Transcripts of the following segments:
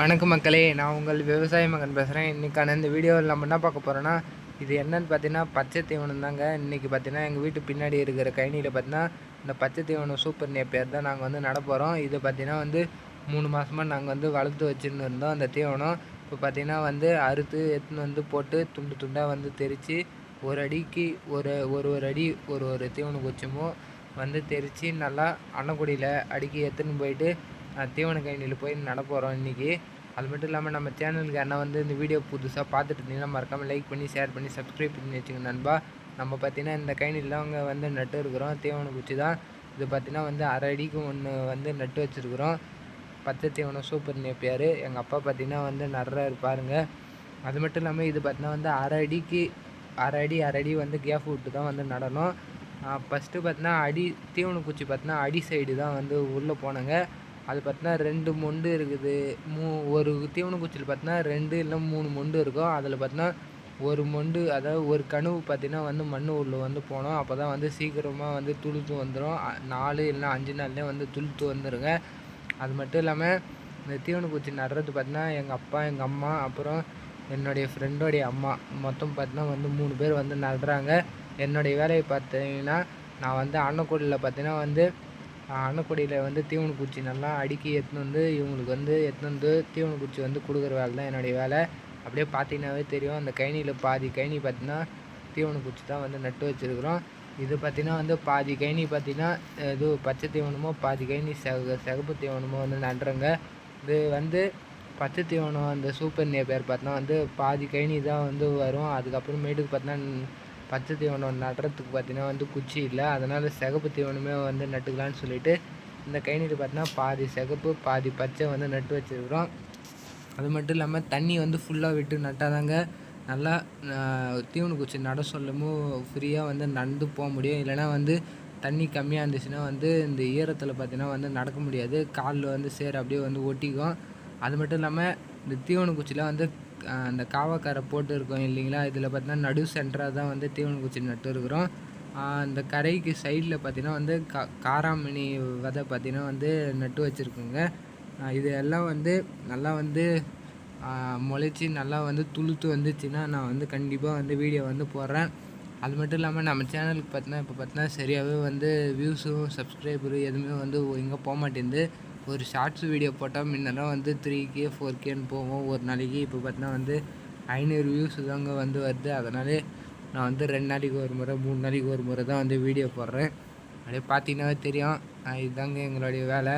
வணக்கம் மக்களே நான் உங்கள் விவசாய மகன் பேசுகிறேன் இன்றைக்கான இந்த வீடியோவில் நம்ம என்ன பார்க்க போகிறோன்னா இது என்னன்னு பார்த்தீங்கன்னா பச்சை தீவனம் தாங்க. இன்றைக்கி பார்த்தீங்கன்னா எங்கள் வீட்டு பின்னாடி இருக்கிற கழனியில் பார்த்தீங்கன்னா இந்த பச்சை தீவனம் சூப்பர் நேப்பியர் தான் நாங்கள் வந்து நட போகிறோம் இது பார்த்தீங்கன்னா வந்து மூணு மாதமாக நாங்கள் வந்து வளர்த்து வச்சுன்னு இருந்தோம் அந்த தீவனம். இப்போ பார்த்திங்கன்னா வந்து அறுத்து எடுத்துன்னு வந்து போட்டு துண்டு துண்டாக வந்து தெரித்து ஒரு அடிக்கு ஒரு ஒரு ஒரு அடி ஒரு ஒரு தீவனம் குச்சமும் வந்து தெரித்து நல்லா அன்னக்குடியில் அடிக்கி எடுத்துன்னு போயிட்டு அஹ், தீவன கழனியில் போய் நடப்போகிறோம் இன்றைக்கி அது மட்டும் இல்லாமல் நம்ம சேனலுக்கு அண்ணா வந்து இந்த வீடியோ புதுசாக பார்த்துட்டு இருந்தீங்கன்னா மறக்காமல் லைக் பண்ணி ஷேர் பண்ணி சப்ஸ்கிரைப் பண்ணி வச்சுங்க நண்பா. நம்ம பார்த்தீங்கன்னா இந்த கழனியில் அவங்க வந்து நட்டு இருக்கிறோம். தீவன குச்சி தான். இது பார்த்தீங்கன்னா வந்து அரை அடிக்கு ஒன்று வந்து நட்டு வச்சுருக்குறோம். பச்சை தீவனம் சூப்பர் நேப்பியார் எங்கள் அப்பா பார்த்தீங்கன்னா வந்து நடுறாரு பாருங்க அது மட்டும் இல்லாமல் இது பார்த்தீங்கன்னா வந்து அரை அடிக்கு அரை அடி அரை அடி வந்து கேஃப் விட்டு தான் வந்து நடணும். ஃபஸ்ட்டு பார்த்தீங்கன்னா அடி தீவன குச்சி பார்த்தீங்கன்னா அடி சைடு தான் வந்து உள்ளே போனாங்க. அது பார்த்தீங்கன்னா ரெண்டு மொண்டு இருக்குது. மூ ஒரு தீவன குச்சியில் பார்த்தீங்கன்னா ரெண்டு இல்லை மூணு மொண்டு இருக்கும். அதில் பார்த்தினா ஒரு மொண்டு அதாவது ஒரு கனவு பார்த்தீங்கன்னா வந்து மண் உள்ளே வந்து போனோம் அப்போ தான் வந்து சீக்கிரமாக வந்து துளுத்து வந்துடும் நாலு இல்லைன்னா அஞ்சு நாள்லேயே வந்து துளுத்து வந்துடுங்க அது மட்டும் இல்லாமல் இந்த தீவன குச்சி நடுறது பார்த்தீங்கன்னா எங்கள் அப்பா எங்கள் அம்மா அப்புறம் என்னுடைய ஃப்ரெண்டோடைய அம்மா. மொத்தம் பார்த்தீங்கன்னா வந்து மூணு பேர் வந்து நடுறாங்க. என்னுடைய வேலையை பார்த்தீங்கன்னா நான் வந்து அன்னக்கூடையில் பார்த்தீங்கன்னா வந்து அன்னக்குடியில் வந்து தீவன குச்சி நல்லா அடுக்கி எடுத்துன்னு வந்து இவங்களுக்கு வந்து எடுத்துன்னு வந்து தீவன குச்சி வந்து கொடுக்குற வேலை தான் என்னுடைய வேலை. அப்படியே பார்த்தீங்கன்னாவே தெரியும். அந்த கைனியில் பாதி கைனி பார்த்தீங்கன்னா தீவன குச்சி தான் வந்து நட்டு வச்சுருக்குறோம். இது பார்த்தீங்கன்னா வந்து பாதி கைனி பார்த்தீங்கன்னா இது பச்சை தீவனமோ பாதி கைனி செக சிகப்பு தீவனமோ வந்து நடுறோங்க. இது வந்து பச்சை தீவனம் அந்த சூப்பர் நேப்பியர் பார்த்தினா வந்து பாதி கைனி தான் வந்து வரும். அதுக்கப்புறமேட்டுக்கு பார்த்தோன்னா பச்சை தீவனம் நடுறதுக்கு பார்த்தீங்கன்னா வந்து குச்சி இல்லை. அதனால் சிகப்பு தீவனமே வந்து நட்டுக்கலான்னு சொல்லிட்டு இந்த கைநீர் பார்த்தீங்கன்னா பாதி சிகப்பு பாதி பச்சை வந்து நட்டு வச்சுருக்குறோம். அது மட்டும் இல்லாமல் தண்ணி வந்து ஃபுல்லாக விட்டு நட்டாதாங்க நல்லா தீவன குச்சி நட சொல்லமும் ஃப்ரீயாக வந்து நடந்து போக முடியும். இல்லைனா வந்து தண்ணி கம்மியாக இருந்துச்சுன்னா வந்து இந்த ஈரத்தில் பார்த்தீங்கன்னா வந்து நடக்க முடியாது. காலில் வந்து சேர் அப்படியே வந்து ஒட்டிக்கும். அது மட்டும் இல்லாமல் இந்த தீவன குச்சியில் வந்து அந்த காவக்கரை போட்டு இருக்கோம் இல்லைங்களா? இதில் பார்த்தீங்கன்னா நடு சென்டராக தான் வந்து தீவனக்குச்சி நட்டு இருக்கிறோம். அந்த கரைக்கு சைடில் பார்த்தீங்கன்னா வந்து கா காராமணி விதை பார்த்தீங்கன்னா வந்து நட்டு வச்சுருக்குங்க. இது எல்லாம் வந்து நல்லா வந்து முளைச்சி நல்லா வந்து துளுத்து வந்துச்சுன்னா நான் வந்து கண்டிப்பாக வந்து வீடியோ வந்து போடுறேன். அது மட்டும் இல்லாமல் நம்ம சேனலுக்கு பார்த்தீங்கன்னா இப்போ பார்த்தீங்கன்னா சரியாகவே வந்து வியூஸும் சப்ஸ்கிரைபரு எதுவுமே வந்து எங்கே போக மாட்டேங்குது. ஒரு ஷார்ட்ஸ் வீடியோ போட்டால் முன்னெல்லாம் வந்து த்ரீ கே ஃபோர் கேன்னு போவோம். ஒரு நாளைக்கு இப்போ பார்த்தீங்கன்னா வந்து ஐநூறு வியூஸ் தாங்க வந்து வருது. அதனாலே நான் வந்து ரெண்டு நாளைக்கு ஒரு முறை மூணு நாளைக்கு ஒரு முறை தான் வந்து வீடியோ போடுறேன். அப்படியே பார்த்தீங்கன்னாவே தெரியும். இதுதாங்க எங்களுடைய வேலை.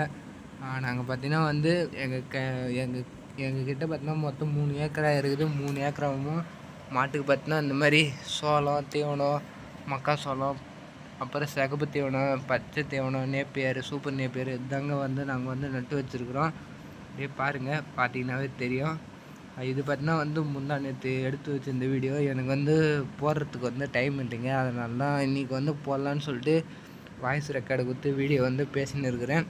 நாங்கள் பார்த்தீங்கன்னா வந்து எங்கள் க எங்கள் எங்ககிட்ட பார்த்தீங்கன்னா மொத்தம் மூணு ஏக்கரா இருக்குது. மூணு ஏக்கராவும் மாட்டுக்கு பார்த்தீங்கன்னா இந்த மாதிரி சோளம் தீவனம் மக்காசோளம் அப்புறம் சிகப்பு தீவனம் பச்சை தீவனம் நேப்பியர் சூப்பர் நேப்பியர் இதாங்க வந்து நாங்கள் வந்து நட்டு வச்சுருக்குறோம். அப்படியே பாருங்கள் பார்த்தீங்கன்னாவே தெரியும். இது பார்த்தீங்கன்னா வந்து முந்தா நேற்று எடுத்து வச்சிருந்த வீடியோ. எனக்கு வந்து போடுறதுக்கு வந்து டைம் இல்லைங்க. அதனால தான் இன்றைக்கி வந்து போடலான்னு சொல்லிட்டு வாய்ஸ் ரெக்கார்டு கொடுத்து வீடியோ வந்து பேசின்னு இருக்கிறேன்.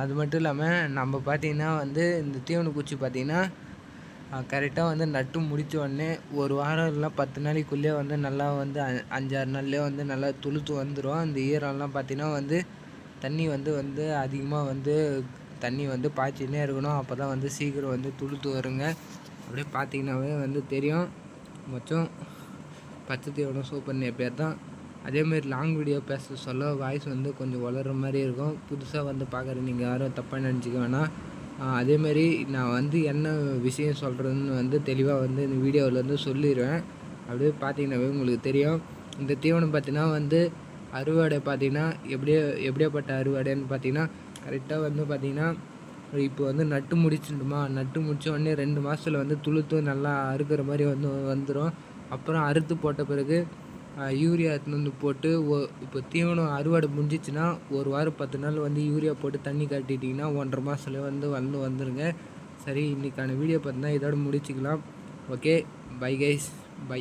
அது மட்டும் இல்லாமல் நம்ம பார்த்தீங்கன்னா வந்து இந்த தீவன குச்சி கரெக்டாக வந்து நட்டு முடிச்ச உடனே ஒரு வாரம் இல்லைனா பத்து நாளைக்குள்ளேயே வந்து நல்லா வந்து அ- அஞ்சாறு நாள்லேயே வந்து நல்லா துளுத்து வந்துடும் அந்த ஈரம்லாம் பார்த்தீங்கன்னா வந்து தண்ணி வந்து வந்து அதிகமாக வந்து தண்ணி வந்து பாய்ச்சினே இருக்கணும். அப்போ தான் வந்து சீக்கிரம் வந்து துளுத்து வருங்க. அப்படியே பார்த்தீங்கன்னாவே வந்து தெரியும். மொத்தம் பச்சை தீவனம் சூப்பர் நேப்பியர் தான். அதேமாரி லாங் வீடியோ பேச சொல்ல வாய்ஸ் வந்து கொஞ்சம் வளர்கிற மாதிரி இருக்கும். புதுசாக வந்து பார்க்குற நீங்கள் யாரும் தப்பாக நினச்சிக்க வேணாம். அதேமாரி நான் வந்து என்ன விஷயம் சொல்கிறதுன்னு வந்து தெளிவாக வந்து இந்த வீடியோவில் வந்து சொல்லிடுவேன் அப்படியே பார்த்தீங்கன்னாவே உங்களுக்கு தெரியும். இந்த தீவனம் பார்த்தீங்கன்னா வந்து அறுவடை பார்த்தீங்கன்னா எப்படியே எப்படியாப்பட்ட அறுவடைன்னு பார்த்தீங்கன்னா கரெக்டாக வந்து பார்த்தீங்கன்னா இப்போ வந்து நட்டு முடிச்சிட்டுமா நட்டு முடிச்ச உடனே ரெண்டு மாதத்தில் வந்து துளுத்து நல்லா அறுக்கிற மாதிரி வந்து வந்துடும் அப்புறம் அறுத்து போட்ட பிறகு யூரியா எடுத்துன்னு வந்து போட்டு ஓ இப்போ தீவனம் அறுவடை முடிஞ்சிச்சுன்னா ஒரு வாரம் பத்து நாள் வந்து யூரியா போட்டு தண்ணி காட்டிட்டிங்கன்னா ஒன்றரை மாதத்துல வந்து வந்து வந்துடுங்க சரி இன்றைக்கான வீடியோ பார்த்தீங்கன்னா இதோட முடிச்சுக்கலாம். Okay bye guys bye